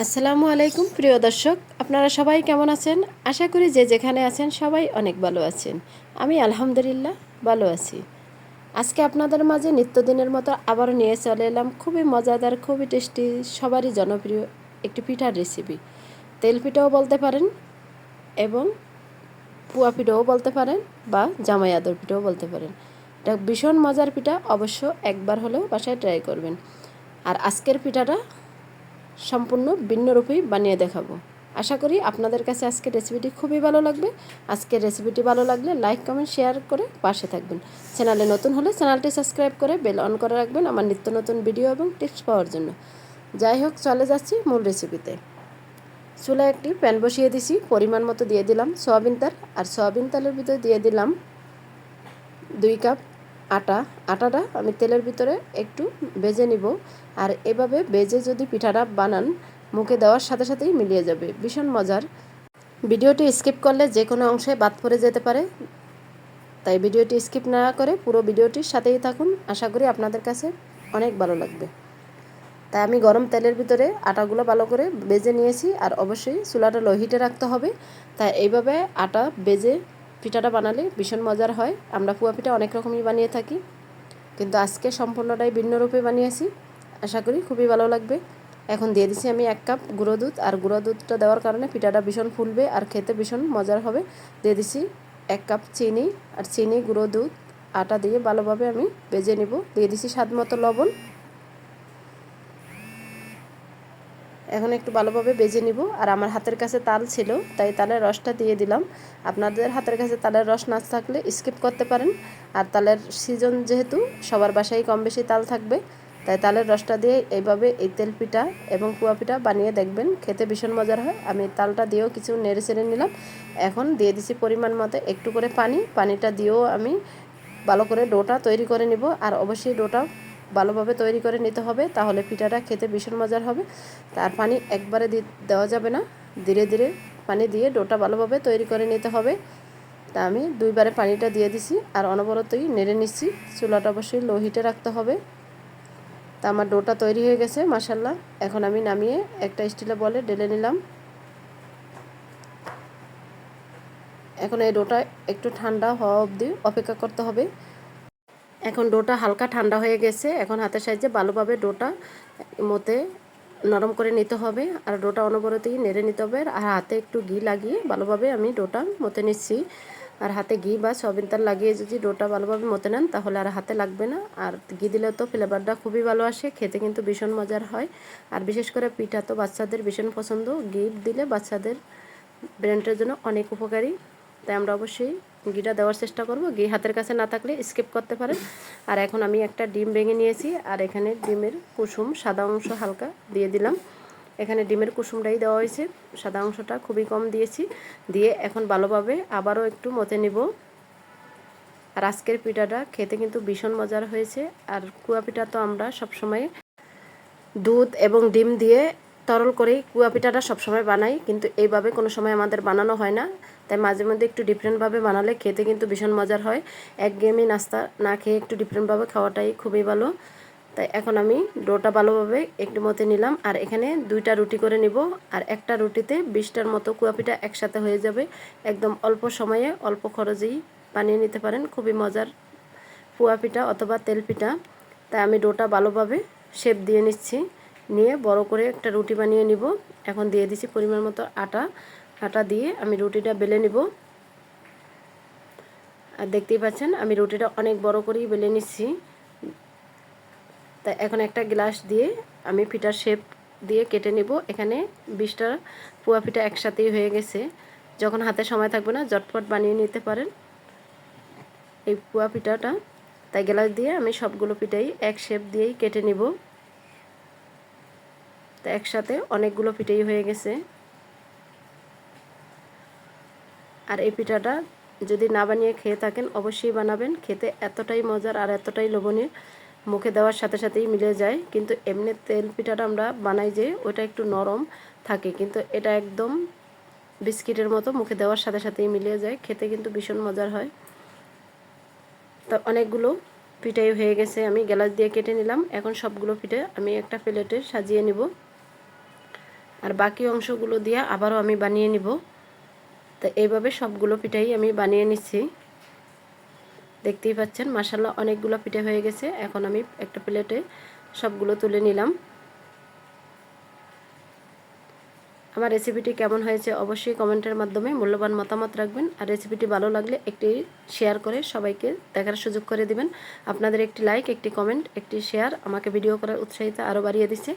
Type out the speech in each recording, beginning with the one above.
আসসালামু আলাইকুম, প্রিয় দর্শক। আপনারা সবাই কেমন আছেন? আশা করি যে যেখানে আছেন সবাই অনেক ভালো আছেন। আমি আলহামদুলিল্লাহ ভালো আছি। আজকে আপনাদের মাঝে নিত্যদিনের মতো আবারও নিয়ে চলে এলাম খুবই মজাদার, খুবই টেস্টি, সবারই জনপ্রিয় একটি পিঠার রেসিপি তেল পিঠাও বলতে পারেন এবং পুয়া পিঠাও বলতে পারেন বা জামাই আদর পিঠাও বলতে পারেন। এটা ভীষণ মজার পিঠা, অবশ্য একবার হলেও বাসায় ট্রাই করবেন। আর আজকের পিঠাটা সম্পূর্ণ ভিন্নরূপেই বানিয়ে দেখাবো। আশা করি আপনাদের কাছে আজকের রেসিপিটি খুবই ভালো লাগবে। আজকের রেসিপিটি ভালো লাগলে লাইক কমেন্ট শেয়ার করে পাশে থাকবেন। চ্যানেলে নতুন হলে চ্যানেলটি সাবস্ক্রাইব করে বেল অন করে রাখবেন আমার নিত্য নতুন ভিডিও এবং টিপস পাওয়ার জন্য। যাই হোক, চলে যাচ্ছি মূল রেসিপিতে চুলায় একটি প্যান বসিয়ে দিছি, পরিমাণ মতো দিয়ে দিলাম। সয়াবিন তেল আর সয়াবিন তেলের ভিতরে দিয়ে দিলাম দুই কাপ আটা, আটাটা আমি তেলের ভিতরে একটু বেজে নিব। আর এভাবে বেজে যদি পিঠাটা বানান, মুখে দেওয়ার সাথে সাথেই মিলিয়ে যাবে। ভীষণ মজার। ভিডিওটি স্কিপ করলে যে কোনো অংশে বাদ পড়ে যেতে পারে। তাই ভিডিওটি স্কিপ না করে পুরো ভিডিওটির সাথেই থাকুন। আশা করি আপনাদের কাছে অনেক ভালো লাগবে। তাই আমি গরম তেলের ভিতরে আটাগুলো ভালো করে বেজে নিয়েছি। আর অবশ্যই চুলাটা লো হিটে রাখতে হবে। তাই এইভাবে আটা বেজে পিঠাটা বানালে ভীষণ মজার হয়। আমরা পুয়া পিঠা অনেক রকমই বানিয়ে থাকি। কিন্তু আজকে সম্পূর্ণটাই ভিন্ন রূপে বানিয়েছি। আশা করি খুবই ভালো লাগবে। এখন দিয়ে দিছি আমি এক কাপ গুঁড়ো দুধ। আর গুঁড়ো দুধটা দেওয়ার কারণে পিঠাটা ভীষণ ফুলবে আর খেতে ভীষণ মজার হবে। দিয়ে দিছি এক কাপ চিনি। আর চিনি, গুঁড়ো দুধ, আটা দিয়ে ভালোভাবে আমি বেজে নিব। দিয়ে দিছি স্বাদ মতো লবণ। এখন একটু ভালোভাবে বেজে নিব। আর আমার হাতের কাছে তাল ছিল, তাই তালের রসটা দিয়ে দিলাম। আপনাদের হাতের কাছে তালের রস না থাকলে স্কিপ করতে পারেন। আর তালের সিজন যেহেতু, সবার বাসায় কম বেশি তাল থাকবে। তাই তালের রসটা দিয়ে এইভাবে এই তেল পিঠা এবং কুয়া পিঠা বানিয়ে দেখবেন, খেতে ভীষণ মজার হয়। আমি তালটা দিয়েও কিছু নেড়ে চেড়ে নিলাম। এখন দিয়ে দিছি পরিমাণ মতো একটু করে পানি। পানিটা দিয়েও আমি ভালো করে ডোটা তৈরি করে নিব। আর অবশ্যই ডোটা ভালোভাবে তৈরি করে নিতে হবে, তাহলে পিঠাটা খেতে ভীষণ মজার হবে। তার পানি একবারে দেওয়া যাবে না, ধীরে ধীরে পানি দিয়ে ডোটা ভালোভাবে তৈরি করে নিতে হবে। তা আমি দুইবারে পানিটা দিয়ে দিছি আর অনবরতই নেড়ে নিচ্ছি, চুলাটা অবশ্যই লো হিটে রাখতে হবে। তা আমার ডোটা তৈরি হয়ে গেছে মাসাল্লাহ এখন আমি নামিয়ে একটা স্টিলে বলে ঢেলে নিলাম। এখন এই ডোটা একটু ঠান্ডা হওয়া অবধি অপেক্ষা করতে হবে। এখন ডোটা হালকা ঠান্ডা হয়ে গেছে। এখন হাতের সাহায্যে ভালোভাবে ডোটা মতে নরম করে নিতে হবে আর ডোটা অনবরতেই নেড়ে নিতে হবে আর হাতে একটু ঘি লাগিয়ে ভালোভাবে আমি ডোটা মতে নিচ্ছি। আর হাতে ঘি বা সয়াবিন তেল লাগিয়ে যদি ডোটা ভালোভাবে মতে নেন তাহলে আর হাতে লাগবে না। আর ঘি দিলে তো ফ্লেভারটা খুবই ভালো আসে, খেতে কিন্তু ভীষণ মজার হয়। আর বিশেষ করে পিঠা তো বাচ্চাদের ভীষণ পছন্দ। ঘি দিলে বাচ্চাদের ব্রেনটার জন্য অনেক উপকারী। তাই আমরা অবশ্যই ঘিটা দেওয়ার চেষ্টা করব। ঘি হাতের কাছে না থাকলে স্কিপ করতে পারেন। আর এখন আমি একটা ডিম ভেঙে নিয়েছি, আর এখানে ডিমের কুসুম সাদা অংশ হালকা দিয়ে দিলাম। এখানে ডিমের কুসুমটাই দেওয়া হয়েছে। সাদা অংশটা খুবই কম দিয়েছি। দিয়ে এখন ভালোভাবে আবারও একটু মতে নিব। আর আজকের পিঠাটা খেতে কিন্তু ভীষণ মজার হয়েছে। আর কুয়া পিঠা তো আমরা সবসময় দুধ এবং ডিম দিয়ে তরল করেই কুয়া পিঠাটা সবসময় বানাই, কিন্তু এইভাবে কোনো সময় আমাদের বানানো হয় না। তাই মাঝে মধ্যে একটু ডিফারেন্টভাবে বানালে খেতে কিন্তু ভীষণ মজার হয়। এক গেমই নাস্তা না খেয়ে একটু ডিফারেন্টভাবে খাওয়াটাই খুবই ভালো। তাই এখন আমি ডোটা ভালোভাবে একটু মতে নিলাম, আর এখানে দুইটা রুটি করে নিব, আর একটা রুটিতে বিশটার মতো কুয়াপিঠা একসাথে হয়ে যাবে। একদম অল্প সময়ে, অল্প খরচেই বানিয়ে নিতে পারেন, খুবই মজার পুয়া পিঠা অথবা তেল পিঠা। তাই আমি ডোটা ভালোভাবে শেপ দিয়ে নিচ্ছি। নিয়ে বড় করে একটা রুটি বানিয়ে নিব। এখন দিয়ে দিচ্ছি পরিমাণ মতো আটা। আটা দিয়ে আমি রুটিটা বেলে নিব। আর দেখতেই পাচ্ছেন, আমি রুটিটা অনেক বড় করেই বেলে নিচ্ছি। তা এখন একটা গ্লাস দিয়ে আমি পিঠার শেপ দিয়ে কেটে নিব। এখানে বিশটা পুয়া পিঠা একসাথেই হয়ে গেছে। যখন হাতে সময় থাকবে না জটপট বানিয়ে নিতে পারেন এই পুয়া পিঠাটা তাই গ্লাস দিয়ে আমি সবগুলো পিঠাই এক শেপ দিয়েই কেটে নিব। তা একসাথে অনেকগুলো পিঠেই হয়ে গেছে। আর এই পিঠাটা যদি না বানিয়ে খেয়ে থাকেন, অবশ্যই বানাবেন। খেতে এতটাই মজার আর এতটাই লোভনীয়, মুখে দেওয়ার সাথে সাথেই মিলে যায়। কিন্তু এমনি তেল পিঠাটা আমরা বানাই যে, ওটা একটু নরম থাকে। কিন্তু এটা একদম বিস্কিটের মতো মুখে দেওয়ার সাথে সাথেই মিলিয়ে যায়। খেতে কিন্তু ভীষণ মজার হয়। তো অনেকগুলো পিঠাই হয়ে গেছে। আমি গ্যালাস দিয়ে কেটে নিলাম। এখন সবগুলো পিঠে আমি একটা প্লেটে সাজিয়ে নিব। আর বাকি অংশগুলো দিয়ে আবারও আমি বানিয়ে নিব। তো এইভাবে সবগুলো পিঠাই আমি বানিয়ে নিচ্ছি। দেখতেই পাচ্ছেন মাসাল্লাহ অনেকগুলো পিঠে হয়ে গেছে। এখন আমি একটা প্লেটে সবগুলো তুলে নিলাম। আমার রেসিপিটি কেমন হয়েছে অবশ্যই কমেন্টের মাধ্যমে মূল্যবান মতামত রাখবেন। আর রেসিপিটি ভালো লাগলে একটি শেয়ার করে সবাইকে দেখার সুযোগ করে দিবেন। আপনাদের একটি লাইক একটি কমেন্ট একটি শেয়ার আমাকে ভিডিও করার উৎসাহিত আরও বাড়িয়ে দিচ্ছে।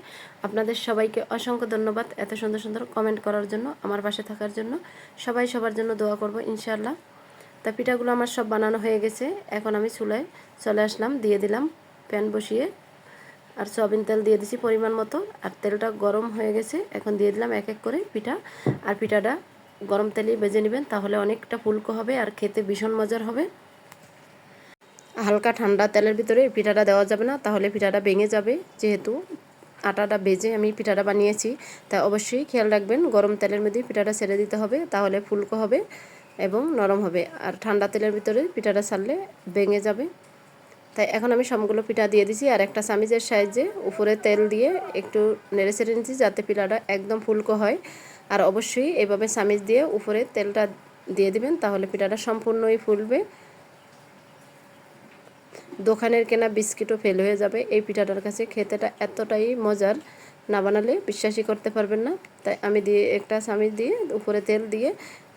আপনাদের সবাইকে অসংখ্য ধন্যবাদ এত সুন্দর সুন্দর কমেন্ট করার জন্য, আমার পাশে থাকার জন্য। সবাই সবার জন্য দোয়া করব, ইনশাআল্লাহ। তা পিঠাগুলো আমার সব বানানো হয়ে গেছে। এখন আমি চুলায় চলে আসলাম, দিয়ে দিলাম প্যান বসিয়ে। আর সয়াবিন তেল দিয়ে দিছি পরিমাণ মতো। আর তেলটা গরম হয়ে গেছে, এখন দিয়ে দিলাম এক এক করে পিঠা। আর পিঠাটা গরম তেলেই বেজে নেবেন, তাহলে অনেকটা ফুলকো হবে আর খেতে ভীষণ মজার হবে। হালকা ঠান্ডা তেলের ভিতরে পিঠাটা দেওয়া যাবে না, তাহলে পিঠাটা ভেঙে যাবে। যেহেতু আটাটা বেজে আমি পিঠাটা বানিয়েছি, তা অবশ্যই খেয়াল রাখবেন, গরম তেলের মধ্যে পিঠাটা ছেড়ে দিতে হবে, তাহলে ফুলকো হবে এবং নরম হবে। আর ঠান্ডা তেলের ভিতরে পিঠাটা ছাড়লে ভেঙে যাবে। তাই এখন আমি সবগুলো পিঠা দিয়ে দিছি আর একটা চামিচের সাহায্যে উপরে তেল দিয়ে একটু নেড়ে চেড়ে নিচ্ছি যাতে পিঠাটা একদম ফুলকো হয়। আর অবশ্যই এভাবে চামিচ দিয়ে উপরে তেলটা দিয়ে দিবেন তাহলে পিঠাটা সম্পূর্ণই ফুলবে। দোকানের কেনা বিস্কিটও ফেল হয়ে যাবে। এই পিঠাটার কাছে খেতেটা এতটাই মজার, না বানালে বিশ্বাসই করতে পারবেন না। তাই আমি দিয়ে একটা চামিচ দিয়ে উপরে তেল দিয়ে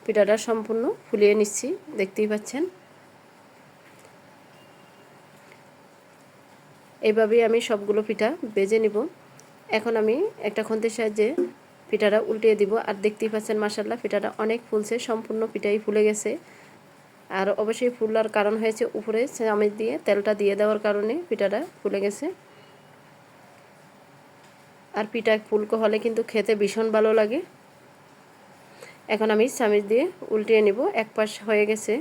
পিঠাটা সম্পূর্ণ ফুলিয়ে নিচ্ছি। দেখতেই পাচ্ছেন। এইভাবেই আমি সবগুলো পিঠা বেজে নিব। এখন আমি একটা খন্তের সাহায্যে পিঠাটা উল্টিয়ে দিব। আর দেখতেই পাচ্ছেন মাসাল্লাহ পিঠাটা অনেক ফুলছে, সম্পূর্ণ পিঠাই ফুলে গেছে। আর অবশ্যই ফুলার কারণ হয়েছে উপরে চামচ দিয়ে তেলটা দিয়ে দেওয়ার কারণে পিঠাটা ফুলে গেছে। আর পিঠা ফুলকো হলে কিন্তু খেতে ভীষণ ভালো লাগে। এখন আমি চামচ দিয়ে উল্টিয়ে নিব, এক পাশ হয়ে গেছে।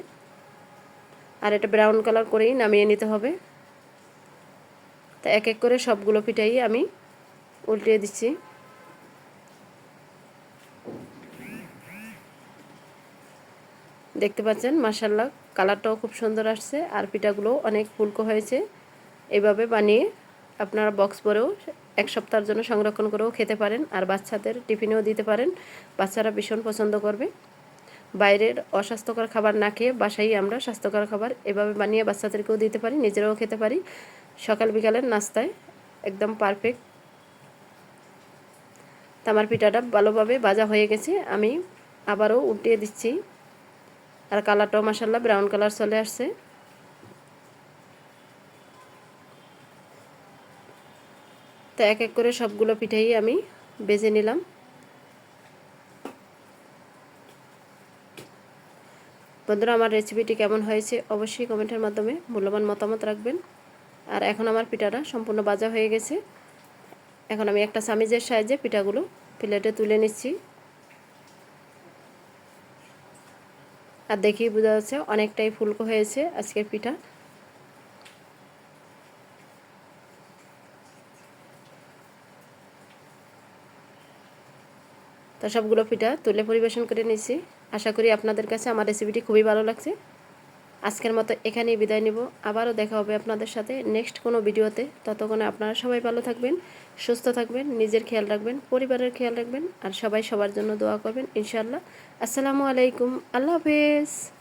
আর এটা ব্রাউন কালার করেই নামিয়ে নিতে হবে। তা এক এক করে সবগুলো পিঠাই আমি উল্টিয়ে দিচ্ছি। দেখতে পাচ্ছেন মাসাল্লাহ কালারটাও খুব সুন্দর আসছে আর পিঠাগুলো অনেক ফুলকো হয়েছে। এভাবে বানিয়ে আপনারা বক্স পরেও এক সপ্তাহের জন্য সংরক্ষণ করেও খেতে পারেন আর বাচ্চাদের টিফিনেও দিতে পারেন। বাচ্চারা ভীষণ পছন্দ করবে। বাইরের অস্বাস্থ্যকর খাবার না খেয়ে বাসায় আমরা স্বাস্থ্যকর খাবার এভাবে বানিয়ে বাচ্চাদেরকেও দিতে পারি, নিজেরাও খেতে পারি। সকাল বিকালের নাস্তায়, একদম পারফেক্ট তামার পিঠাটা ভালোভাবে ভাজা হয়ে গেছে, আমি আবারও উল্টিয়ে দিচ্ছি। আর কালারটাও মাসাল্লাহ ব্রাউন কালার চলে আসছে। তো এক এক করে সবগুলো পিঠাই আমি বেজে নিলাম। বন্ধুরা, আমার রেসিপিটি কেমন হয়েছে অবশ্যই কমেন্টের মাধ্যমে মূল্যবান মতামত রাখবেন। আর এখন আমার পিঠাটা সম্পূর্ণ বাজা হয়ে গেছে। এখন আমি একটা সামিজের সাহায্যে পিঠাগুলো প্লেটে তুলে নিচ্ছি। আর দেখেই বোঝা যাচ্ছে অনেকটাই ফুলকো হয়েছে আজকের পিঠা। তো সবগুলো পিঠা তুলে পরিবেশন করে নিয়েছি আশা করি আপনাদের কাছে আমার রেসিপিটি খুবই ভালো লাগছে। আজকের মতো এখানেই বিদায় নিব। আবারও দেখা হবে আপনাদের সাথে নেক্সট কোনো ভিডিওতে। ততক্ষণে আপনারা সবাই ভালো থাকবেন, সুস্থ থাকবেন, নিজের খেয়াল রাখবেন, পরিবারের খেয়াল রাখবেন, আর সবাই সবার জন্য দোয়া করবেন, ইনশাআল্লাহ। আসসালামু আলাইকুম। আল্লাহ হাফেজ।